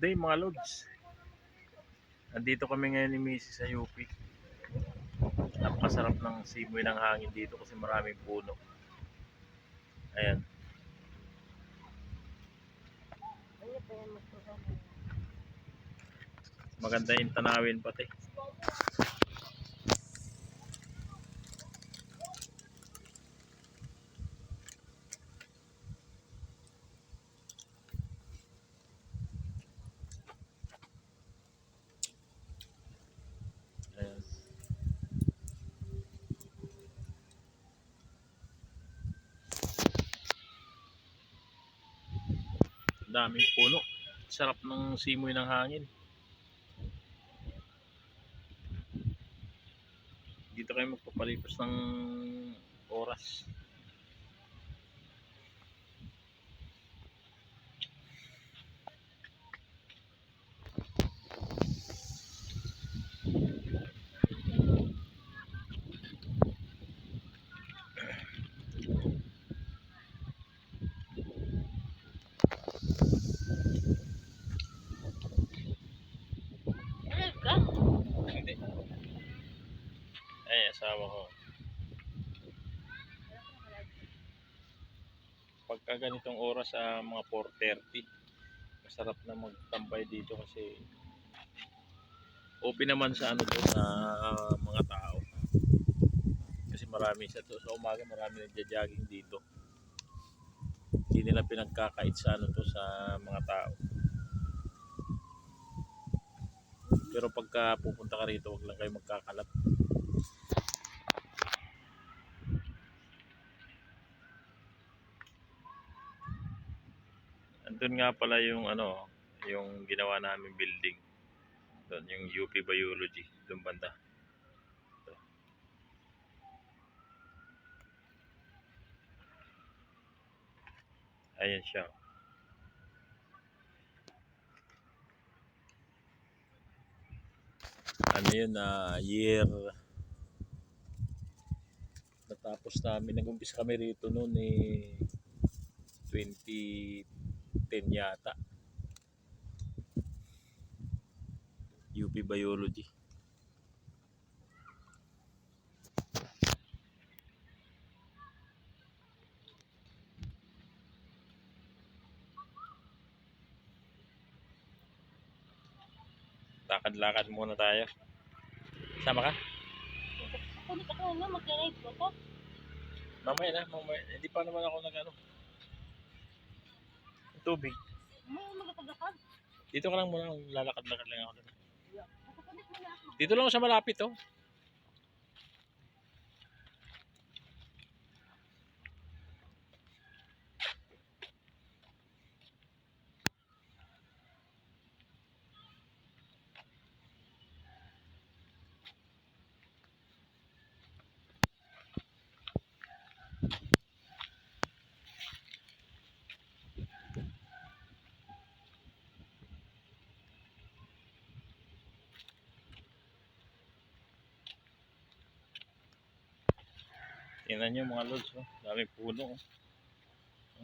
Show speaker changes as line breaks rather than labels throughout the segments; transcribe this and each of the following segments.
day mga lods. Nandito kami ngayon ni Mrs. sa UP. Napakasarap ng simoy ng hangin dito kasi maraming puno. Ayan. Maganda yung tanawin pati. Ayan. Daming puno. Sarap ng simoy ng hangin. Dito kayo magpapalipas ng oras. Asawa ko. Pagka ganitong oras sa mga 4.30, masarap na magtambay dito kasi open naman sa ano to sa mga tao. Kasi marami sa to sa umaga marami nagja-jogging dito. Hindi nila pinagkakait sa ano to sa mga tao. Pero pagka pupunta ka rito, wag lang kayo magkakalat. Andun nga pala yung ano, yung ginawa namin building. Doon yung UP Biology, doon banda. Ito. Ayan siya. ano yun na year natapos namin nag-umpisa kami rito noon eh 2010 yata. UP Biology. Lakad-lakad muna tayo. Sama ka?
Ako na, mag-ride ko ko.
mamaya na mamaya. Hindi pa naman ako nag ano tubig dito ka lang muna lalakad-lakad lang ako. Dito lang ako sa malapit oh. Tingnan nyo mga lods oh. Dami puno oh.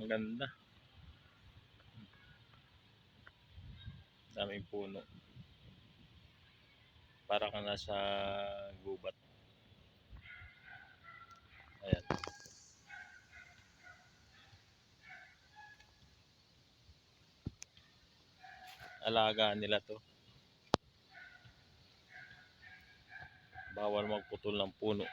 Ang ganda. Daming puno. Para ka nasa gubat. Ayan. Alagaan nila to. Bawal magputol ng puno.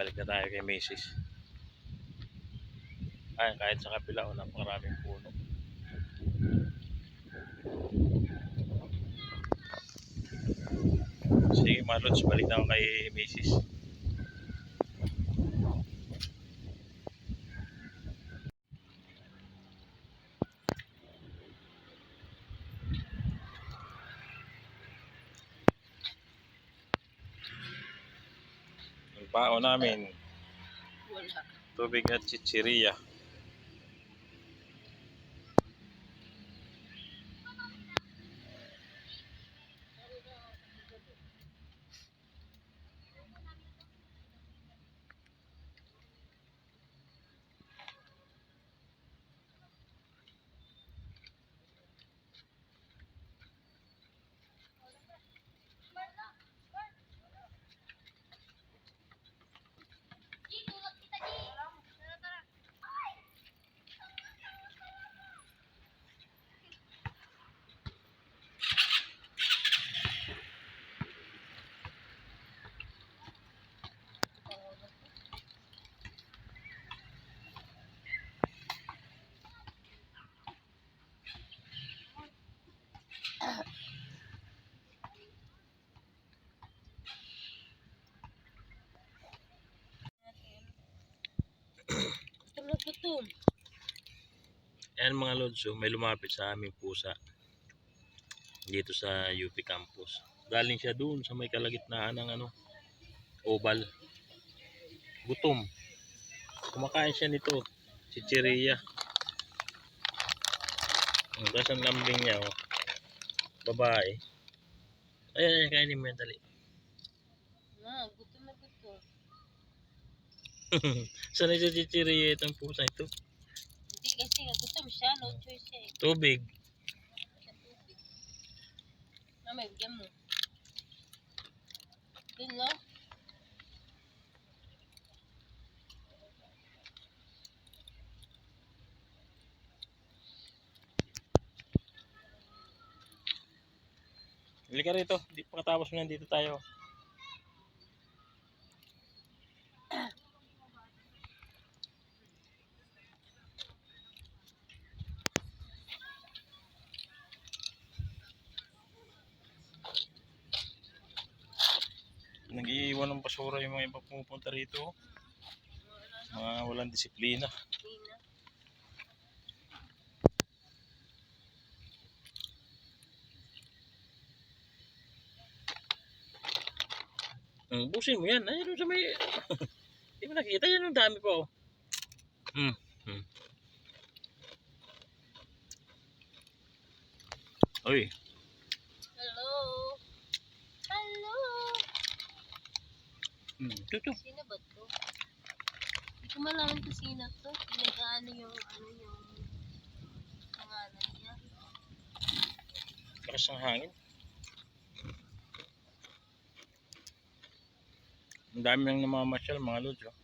Balik na tayo kay Macy's. Ay, kahit sa kabila, oh, napakaraming puno. Sige, mga lods, balik na ako kay Macy's. Bao namin, tubig at chichiriya.
Gutom.
Ayan mga lods, may lumapit sa aming pusa. Dito sa UP campus. Galing siya doon sa may kalagitnaan ng ano, oval. Gutom. Kumakain siya nito. Si Chiria. Ang Tapos ang lambing niya, oh. Babae. Ayan, ayan, kainin mo yan, dali.
Na, gutom na gutom.
Sanay sa chichiriya itong pusa ito.
Hindi kasi gutom siya, no choice siya eh.
Tubig.
Mama, bigyan mo. Dun, no?
Halika rito. Di pagkatapos mo nandito tayo. Nag-iiwan ng basura yung mga iba pumupunta rito. Mga walang disiplina.
Hindi na.
Mm, busin mo yan. Ayun sa may... Hindi mo nakita yan. Ang dami pa oh. Mm. Mm. Uy.
Hello? Hello?
Mm. Ito, ito.
Sino ba to? Hindi ko malaman kung sino to. Pinagaano yung, ano yung pangalan niya.
Lakas ng hangin. Ang dami nang namamasyal mga lods. Oh.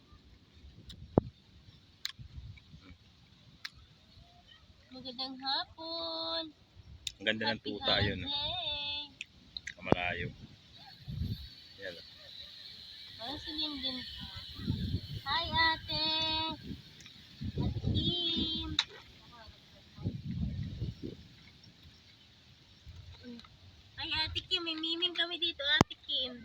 Magandang hapon.
Ang ganda ng tuta yun. Oh.
holiday.
Kamalayo. Yan. oh.
Parang si Linlin po. Hi, ate. Kim. Hi, ate Kim. May miming kami dito, ate Kim.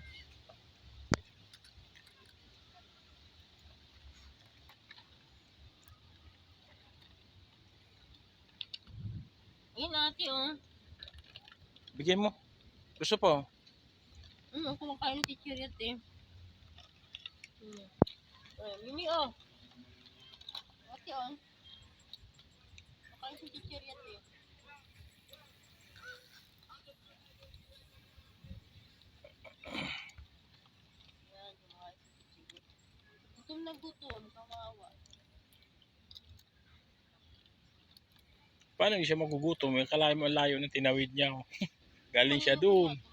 Ayun, ate, oh.
Bigyan mo. Gusto.
Hmm, ako kumakain ng chichiriat eh. Hmm. Oh, Mimi, oh. Ate, oh. Kumakain si eh. Kumakain si chichiriat. Gutom na gutom, kawawa.
Paano siya magugutom? Yung kalayo mo ang layo ng tinawid niya. oh. galing siya doon.
Oh.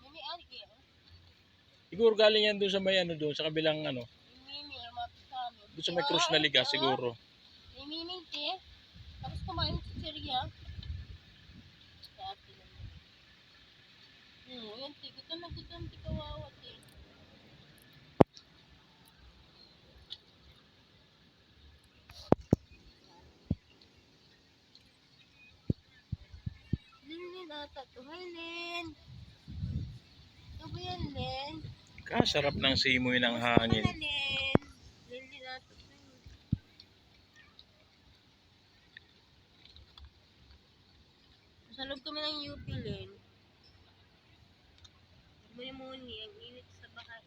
Siguro galing yan doon sa may ano doon, sa kabilang ano.
Yung Mimi, lumapit sa amin.
Doon sa may krus na liga siguro.
May miming te. Tapos kumain ng chichirya. Naman. Hmm, te. Gutom na gutom te kawawa te. Lin ata to. Hi, Lin. Ito ba yan, Lin?
Kasarap ng simoy ng hangin.
Ano? Lin, Lin ata to. Sa loob kami ng UP, Lin. Muni-muni, ang init sa bahay.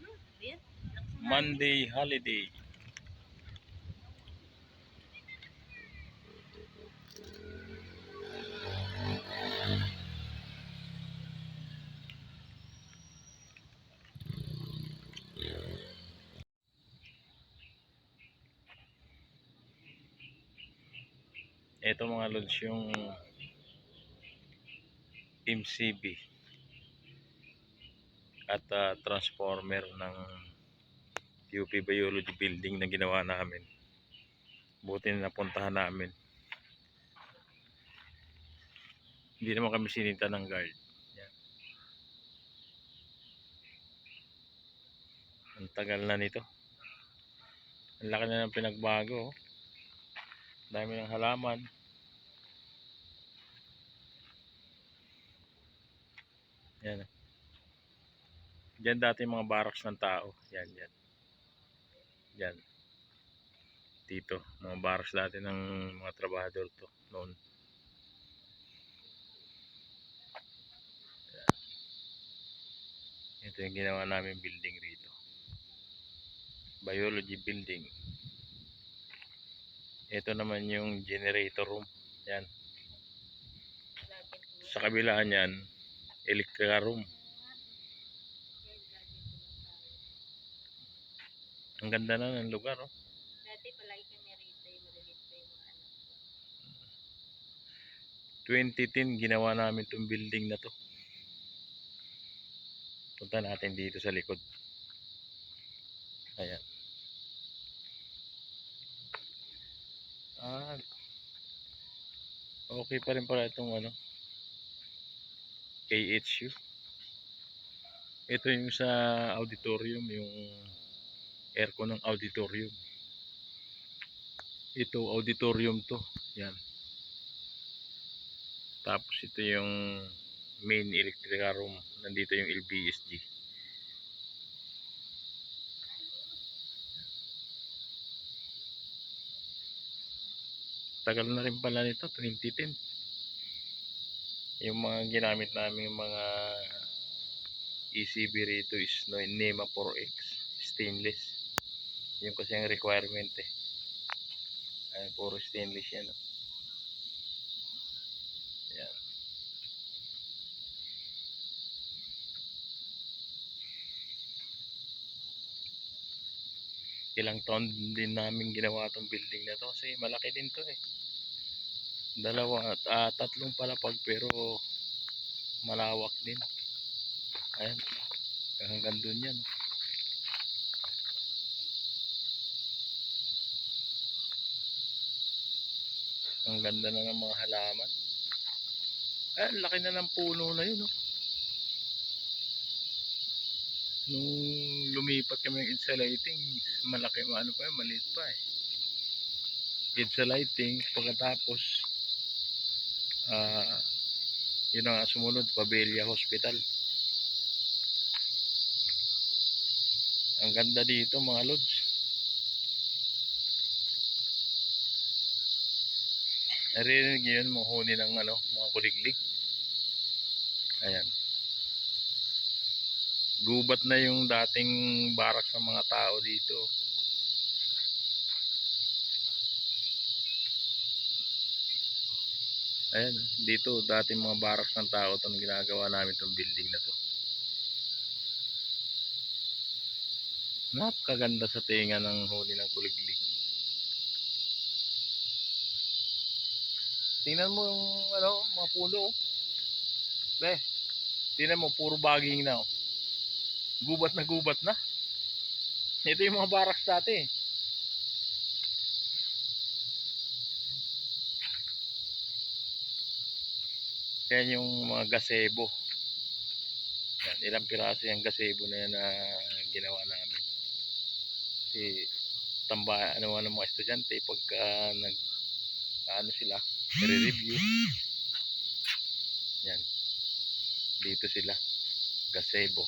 Hmm, ayan. Lakas ng hangin.
Monday holiday. Ito mga lods yung MCB at ah, transformer ng UP Biology Building na ginawa namin. Buti na napuntahan namin. Hindi naman kami sinita ng guard. Yan. Ang tagal na nito. Ang laki na ng pinagbago. oh. Dami ng halaman. Yan. Diyan dati mga barracks ng tao. Yan, yan. Yan. Dito, mga barracks dati ng mga trabahador to noon. Yan. Ito yung ginawa namin building rito. Biology building. Ito naman yung generator room. Yan. Sa kabila niyan, electrical room. Ang ganda na ng lugar, oh.
Dati palagi kami rito yung malilit pa yung ko.
2010 ginawa namin tong building na to. Punta natin dito sa likod. Ayan. Ah, okay pa rin pala itong ano, KHU. Ito yung sa auditorium, yung aircon ng auditorium. Ito, auditorium to. Yan. Tapos ito yung main electrical room. Nandito yung LBSG. Tagal na rin pala nito, 2010. Yung mga ginamit namin mga ECB rito is NEMA 4X stainless. Yung kasi ang requirement eh. Ay, puro stainless yan. oh. Ilang taon din namin ginawa tong building na to kasi malaki din to eh. Dalawa at ah, tatlong palapag pero malawak din. Ayan. Hanggang doon yan. oh. Ang ganda na ng mga halaman. Ang laki na ng puno na yun, oh. Nung lumipat kami ng EDSA lighting, malaki, ano pa yun, maliit pa eh. EDSA lighting, pagkatapos, ah, yun ang sumunod, Pabelia Hospital. Ang ganda dito, mga lods. Narinig yun, mga huni ng ano, mga kuliglig. Ayan. Gubat na yung dating barak ng mga tao dito. Ayan, dito dati mga barak ng tao itong ginagawa namin itong building na to. Napakaganda sa tinga ng huni ng kuliglig. Tingnan mo yung ano, mga puno. oh. Be, tingnan mo, puro baging na. oh. Gubat na gubat na. Ito yung mga baraks dati. eh. Yan yung mga gazebo. Yan, ilang piraso yung gazebo na yan na ginawa namin. Kasi tamba, ano ano mga estudyante pagka nag ano sila, i-review. Yan. Dito sila. Gazebo.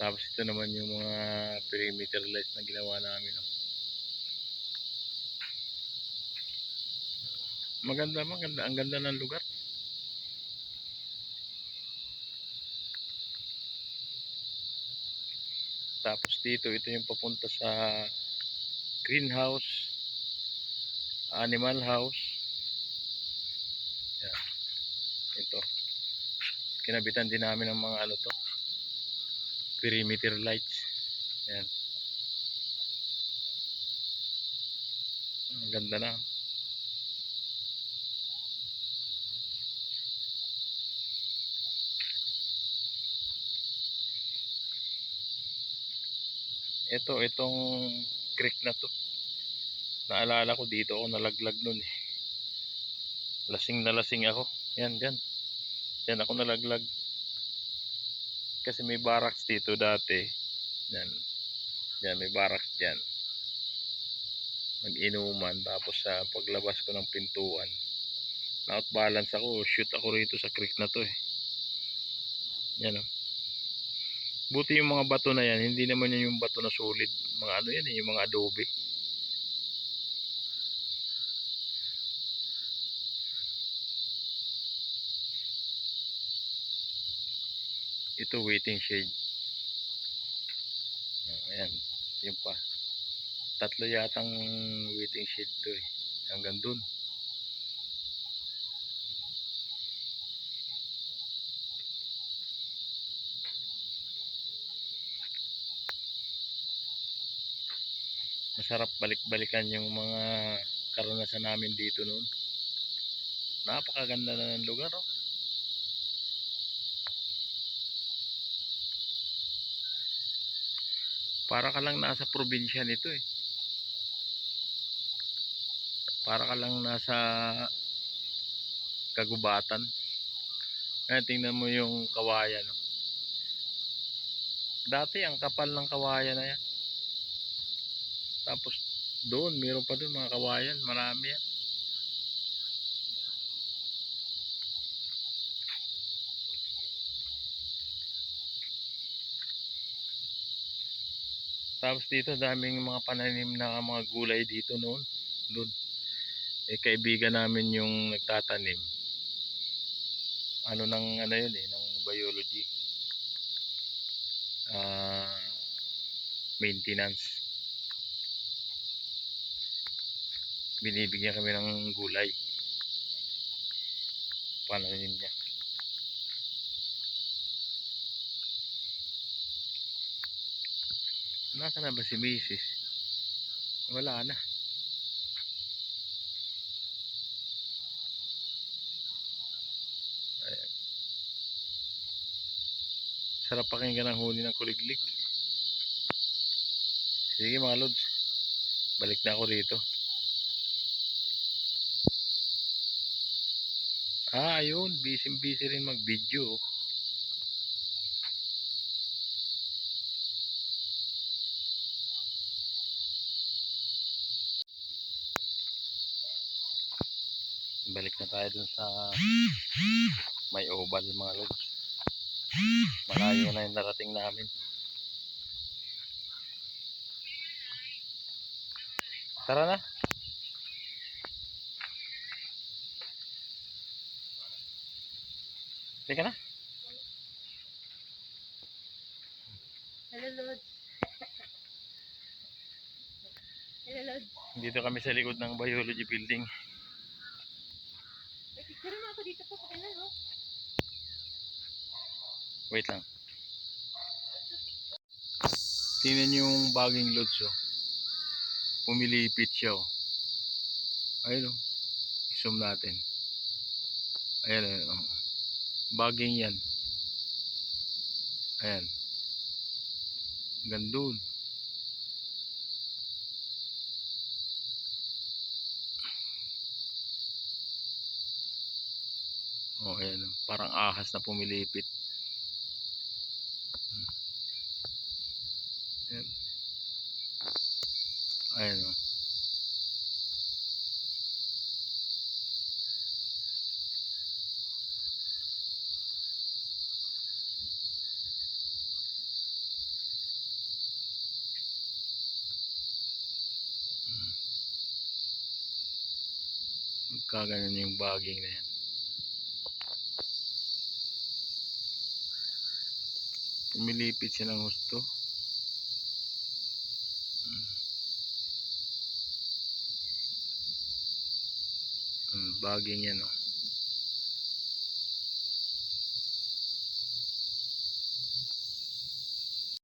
Tapos ito naman yung mga perimeter lights na ginawa namin. Oh. Maganda, maganda. Ang ganda ng lugar. Tapos dito, ito yung papunta sa greenhouse, animal house. Yan. Ito. Kinabitan din namin ng mga ano to, perimeter lights. Yan. Ang ganda na. Ito, itong creek na to. Naalala ko dito ako nalaglag nun eh. Lasing na lasing ako. Yan, yan. Yan ako nalaglag. Kasi may barracks dito dati. Yan. Yan, may barracks dyan. nag-inuman tapos sa paglabas ko ng pintuan na out balance ako shoot ako rito sa creek na to eh yan o buti yung mga bato na yan hindi naman yan yung bato na solid. Mga ano yan eh, yung mga adobe. Ito waiting shade. Ayan yun pa. Tatlo yatang waiting shade to eh hanggang dun masarap balik-balikan yung mga karanasan namin dito noon napakaganda na ng lugar oh. para ka lang nasa probinsya nito eh para ka lang nasa kagubatan Ayan, tingnan mo yung kawayan oh. dati ang kapal ng kawayan na yan tapos doon meron pa doon mga kawayan marami yan Tapos dito daming mga pananim na mga gulay dito noon. Doon. Eh kaibigan namin yung nagtatanim. Ano nang ano yun eh, ng biology. Ah maintenance. Binibigyan kami ng gulay. Pananim niya. Nasa na ba si Mrs. Wala na. Sarap pakinggan ang huni ng kuliglig. Sige mga lods. Balik na ako rito. Ah, ayun. Busy-busy rin mag-video. balik na tayo dun sa may oval mga lods malayo na yung narating namin tara na Halika na
Hello, Lord. Hello, Lord.
dito kami sa likod ng biology building
May picture mo ako dito po. Pakailan, no?
wait lang tingnan yung baging loads oh pumilipit siya oh ayun oh zoom natin ayan ayan oh. Baging yan ayan gandun oh ayan oh. parang ahas na pumilipit Ayan. Ayan o. Magkaganon yung baging na yan. Pumilipit siya ng gusto. Mm, baging yan oh.